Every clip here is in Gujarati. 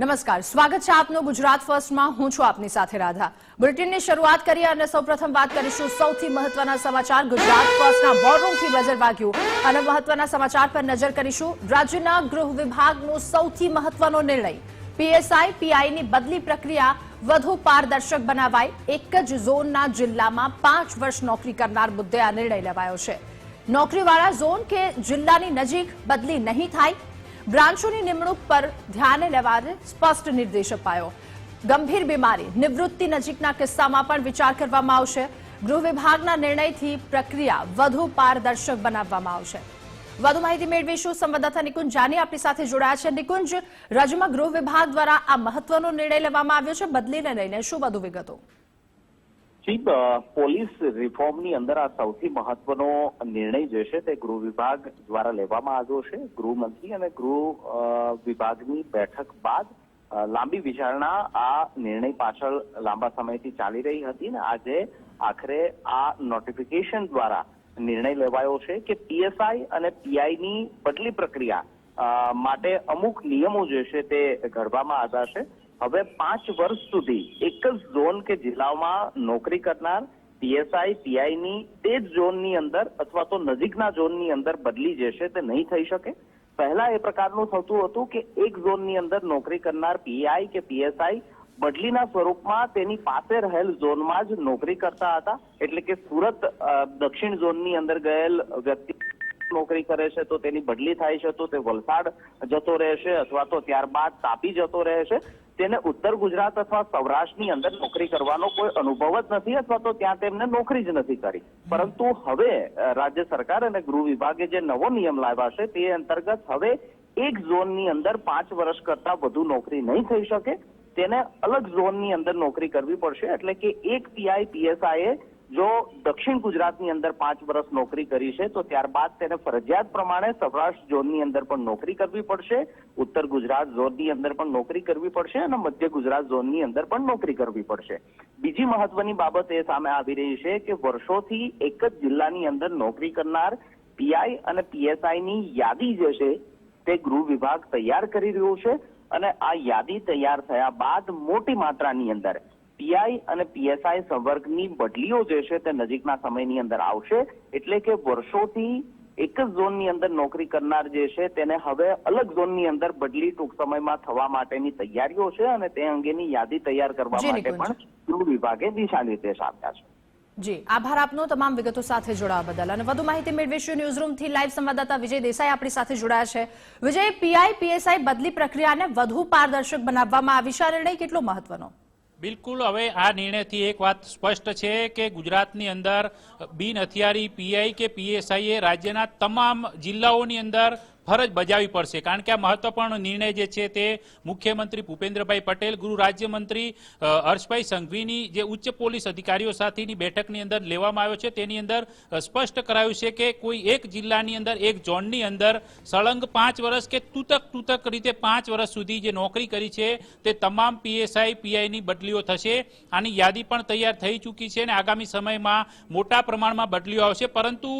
નમસ્કાર. સ્વાગત છે આપનું ગુજરાત ફર્સ્ટમાં. હું છું આપની સાથે રાધા. બુલેટિનની શરૂઆત કરીએ અને સૌપ્રથમ વાત કરીશું સૌથી મહત્વના સમાચાર ગુજરાત ફર્સ્ટના બોર્ડરૂમથી નજર વાગ્યું. અને મહત્વના સમાચાર પર નજર કરીશું. રાજ્યના ગૃહ વિભાગનો સૌથી મહત્વનો નિર્ણય. પીએસઆઈ, પીઆઈની બદલી પ્રક્રિયા વધુ પારદર્શક બનાવાય. એક જ ઝોનના જિલ્લામાં પાંચ વર્ષ નોકરી કરનાર મુદ્દે આ નિર્ણય લેવાયો છે. નોકરીવાળા ઝોન કે જિલ્લાની નજીક બદલી નહીં થાય બ્રાન્ચોની નિમણૂક પર ધ્યાને લેવાને સ્પષ્ટ નિર્દેશ અપાયો. ગંભીર બીમારી, નિવૃત્તિ નજીકના કિસ્સામાં પણ વિચાર કરવામાં આવશે. ગૃહ વિભાગના નિર્ણયથી પ્રક્રિયા વધુ પારદર્શક બનાવવામાં આવશે. વધુ માહિતી મેળવીશું સંવાદદાતા નિકુંજ જાની આપણી સાથે જોડાયા છે. નિકુંજ રાજ્યમાં ગૃહ વિભાગ દ્વારા આ મહત્વનો નિર્ણય લેવામાં આવ્યો છે. બદલીને લઈને શું વધુ વિગતો? જી પોલીસ રિફોર્મની અંદર આ સૌથી મહત્વનો નિર્ણય જે છે તે ગૃહ વિભાગ દ્વારા લેવામાં આવ્યો છે. ગૃહમંત્રી અને ગૃહ વિભાગની બેઠક બાદ લાંબી વિચારણા આ નિર્ણય પાછળ લાંબા સમયથી ચાલી રહી હતી ને આજે આખરે આ નોટિફિકેશન દ્વારા નિર્ણય લેવાયો છે કે પીએસઆઈ અને પીઆઈની બદલી પ્રક્રિયા માટે અમુક નિયમો જે છે તે ઘડવામાં આવ્યા છે. હવે પાંચ વર્ષ સુધી એક જ ઝોન કે જિલ્લામાં નોકરી કરનાર પીએસઆઈ પીઆઈની તે જ ઝોનની અંદર અથવા તો નજીકના ઝોનની અંદર બદલી જે છે તે નહીં થઈ શકે. પહેલા એ પ્રકારનું થતું હતું કે એક ઝોનની અંદર નોકરી કરનાર પીઆઈ કે પીએસઆઈ બદલીના સ્વરૂપમાં તેની પાસે રહેલ ઝોનમાં જ નોકરી કરતા હતા. એટલે કે સુરત દક્ષિણ ઝોનની અંદર ગયેલ વ્યક્તિ નોકરી કરે છે, તો તેની બદલી થાય છે, તો તે વલસાડ જતો રહેશે અથવા તો ત્યારબાદ તાપી જતો રહેશે. તેને ઉત્તર ગુજરાત અથવા સૌરાષ્ટ્રની અંદર નોકરી કરવાનો કોઈ અનુભવ જ નથી અથવા તો ત્યાં તેમને નોકરી જ નથી કરી. પરંતુ હવે રાજ્ય સરકાર અને ગૃહ વિભાગે જે નવો નિયમ લાવ્યા છે, તે અંતર્ગત હવે એક ઝોનની અંદર પાંચ વર્ષ કરતા વધુ નોકરી નહીં થઈ શકે. તેને અલગ ઝોનની અંદર નોકરી કરવી પડશે, એટલે કે એક પીઆઈ પીએસઆઈ જો દક્ષિણ ગુજરાતની અંદર પાંચ વર્ષ નોકરી કરી છે, તો ત્યારબાદ તેને ફરજિયાત પ્રમાણે સૌરાષ્ટ્ર ઝોનની અંદર પણ નોકરી કરવી પડશે, ઉત્તર ગુજરાત ઝોનની અંદર પણ નોકરી કરવી પડશે અને મધ્ય ગુજરાત ઝોનની અંદર પણ નોકરી કરવી પડશે. બીજી મહત્વની બાબત એ સામે આવી રહી છે કે વર્ષોથી એક જ જિલ્લાની અંદર નોકરી કરનાર પીઆઈ અને પીએસઆઈની યાદી જે છે, તે ગૃહ વિભાગ તૈયાર કરી રહ્યો છે અને આ યાદી તૈયાર થયા બાદ મોટી માત્રાની અંદર પીઆઈ અને પીએસઆઈ સંવર્ગની બદલીઓ જે છે તે નજીકના સમયની અંદર આવશે. એટલે કે વર્ષોથી એક જ ઝોનની અંદર નોકરી કરનાર જે છે તેને હવે અલગ ઝોનની અંદર બદલી ટૂંક સમયમાં થવા માટેની તૈયારીઓ છે અને તે અંગેની યાદી તૈયાર કરવા માટે પણ ગૃહ વિભાગે દિશા નિર્દેશ આપ્યા છે. જી આભાર આપનો તમામ વિગતો સાથે જોડાવા બદલ. અને વધુ માહિતી મેળવીશું ન્યૂઝરૂમથી લાઈવ સંવાદદાતા વિજય દેસાઈ આપણી સાથે જોડાયા છે. વિજય પીઆઈ પીએસઆઈ બદલી પ્રક્રિયાને વધુ પારદર્શક બનાવવામાં આવી છે. આ નિર્ણય કેટલો મહત્વનો? બિલકુલ, હવે આ નિર્ણયથી એક વાત સ્પષ્ટ છે કે ગુજરાતની અંદર બિન હથિયારી પીઆઈ કે પીએસઆઈએ રાજ્યના તમામ જિલ્લાઓની અંદર ફરજ બજાવવી પડશે. કારણ કે આ મહત્વપૂર્ણ નિર્ણય જે છે તે મુખ્યમંત્રી ભૂપેન્દ્રભાઈ પટેલ, ગૃહ રાજ્યમંત્રી હર્ષભાઈ સંઘવીની જે ઉચ્ચ પોલીસ અધિકારીઓ સાથેની બેઠકની અંદર લેવામાં આવ્યો છે. તેની અંદર સ્પષ્ટ કરાયું છે કે કોઈ એક જિલ્લાની અંદર, એક ઝોનની અંદર સળંગ પાંચ વર્ષ કે તૂતક તૂતક રીતે પાંચ વર્ષ સુધી જે નોકરી કરી છે તે તમામ પીએસઆઈ, પીઆઈની બદલીઓ થશે. આની યાદી પણ તૈયાર થઈ ચૂકી છે અને આગામી સમયમાં મોટા પ્રમાણમાં બદલીઓ આવશે. પરંતુ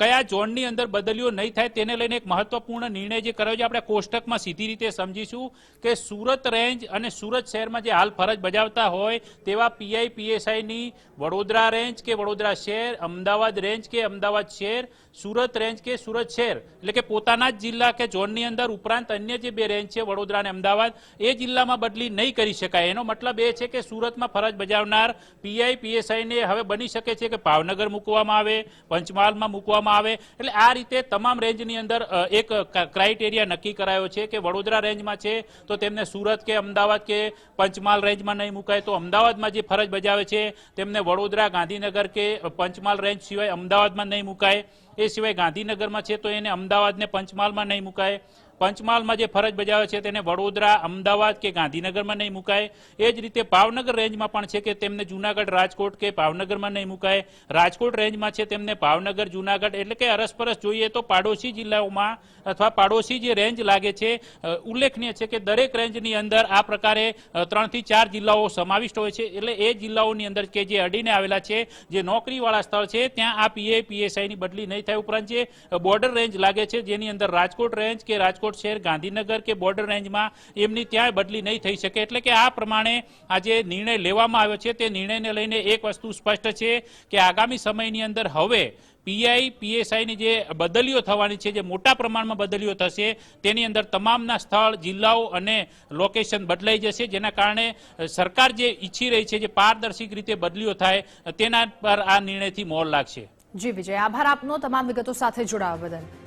કયા ઝોનની અંદર બદલીઓ નહીં થાય તેને લઈને એક મહત્વપૂર્ણ નિર્ણય જે કર્યો છે આપણે કોષ્ટકમાં સીધી રીતે સમજીશું કે સુરત રેન્જ અને સુરત શહેરમાં જે હાલ ફરજ બજાવતા હોય તેવા પીઆઈ પીએસઆઈની વડોદરા રેન્જ કે વડોદરા શહેર અમદાવાદ રેન્જ કે અમદાવાદ શહેર સુરત રેન્જ કે સુરત શહેર એટલે કે પોતાના જ જિલ્લા કે ઝોનની અંદર ઉપરાંત અન્ય જે બે રેન્જ છે વડોદરા અને અમદાવાદ એ જિલ્લામાં બદલી નહીં કરી શકાય. એનો મતલબ એ છે કે સુરતમાં ફરજ બજાવનાર પીઆઈ પીએસઆઈને હવે બની શકે છે કે ભાવનગર મૂકવામાં આવે પંચમહાલમાં મૂકવામાં આવે એટલે આ રીતે તમામ રેન્જની અંદર અ, એક ક્રાઇટેરિયા નક્કી કરાયો છે કે વડોદરા રેન્જમાં છે, તો તેમને સુરત કે અમદાવાદ કે પંચમહાલ રેન્જમાં નહીં મુકાય. તો અમદાવાદમાં જે ફરજ બજાવે છે, તેમને વડોદરા, ગાંધીનગર કે પંચમહાલ રેન્જ સિવાય અમદાવાદમાં નહીં મુકાય. એ સિવાય ગાંધીનગરમાં છે, તો એને અમદાવાદને પંચમહાલમાં નહીં મુકાય. પંચમહાલમાં જે ફરજ બજાવે છે તેને વડોદરા, અમદાવાદ કે ગાંધીનગરમાં નહીં મુકાય. એ જ રીતે ભાવનગર રેન્જમાં પણ છે કે તેમને જુનાગઢ, રાજકોટ કે ભાવનગરમાં નહીં મુકાય. રાજકોટ રેન્જમાં છે તેમને ભાવનગર, જુનાગઢ એટલે કે અરસપરસ જોઈએ તો પાડોશી જિલ્લાઓમાં અથવા પાડોશી જે રેન્જ લાગે છે ઉલ્લેખનીય છે કે દરેક રેન્જની અંદર આ પ્રકારે ત્રણથી ચાર જિલ્લાઓ સમાવિષ્ટ હોય છે. એટલે એ જિલ્લાઓની અંદર કે જે અડીને આવેલા છે, જે નોકરીવાળા સ્થળ છે, ત્યાં આ પીએ પીએસઆઈની બદલી નહીં થાય ઉપરાંત જે બોર્ડર રેન્જ લાગે છે, જેની અંદર રાજકોટ રેન્જ કે રાજકોટ દાહોદ શહેર ગાંધીનગર કે બોર્ડર રેન્જમાં એમની ત્યાં બદલી નહીં થઈ શકે. એટલે કે આ પ્રમાણે આ જે નિર્ણય લેવામાં આવ્યો છે તે નિર્ણયને લઈને એક વસ્તુ સ્પષ્ટ છે કે આગામી સમયની અંદર હવે પીઆઈ, પીએસઆઈની જે બદલીઓ થવાની છે, જે મોટા પ્રમાણમાં બદલીઓ થશે, તેની અંદર તમામના સ્થળ, જિલ્લાઓ અને લોકેશન બદલાઈ જશે. જેના કારણે સરકાર જે ઈચ્છી રહી છે, જે પારદર્શક રીતે બદલીઓ થાય, તેના પર આ નિર્ણયથી મોર લાગશે. જી વિજય, આભાર આપનો. તમામ વિગતો સાથે જોડાવા બદલ.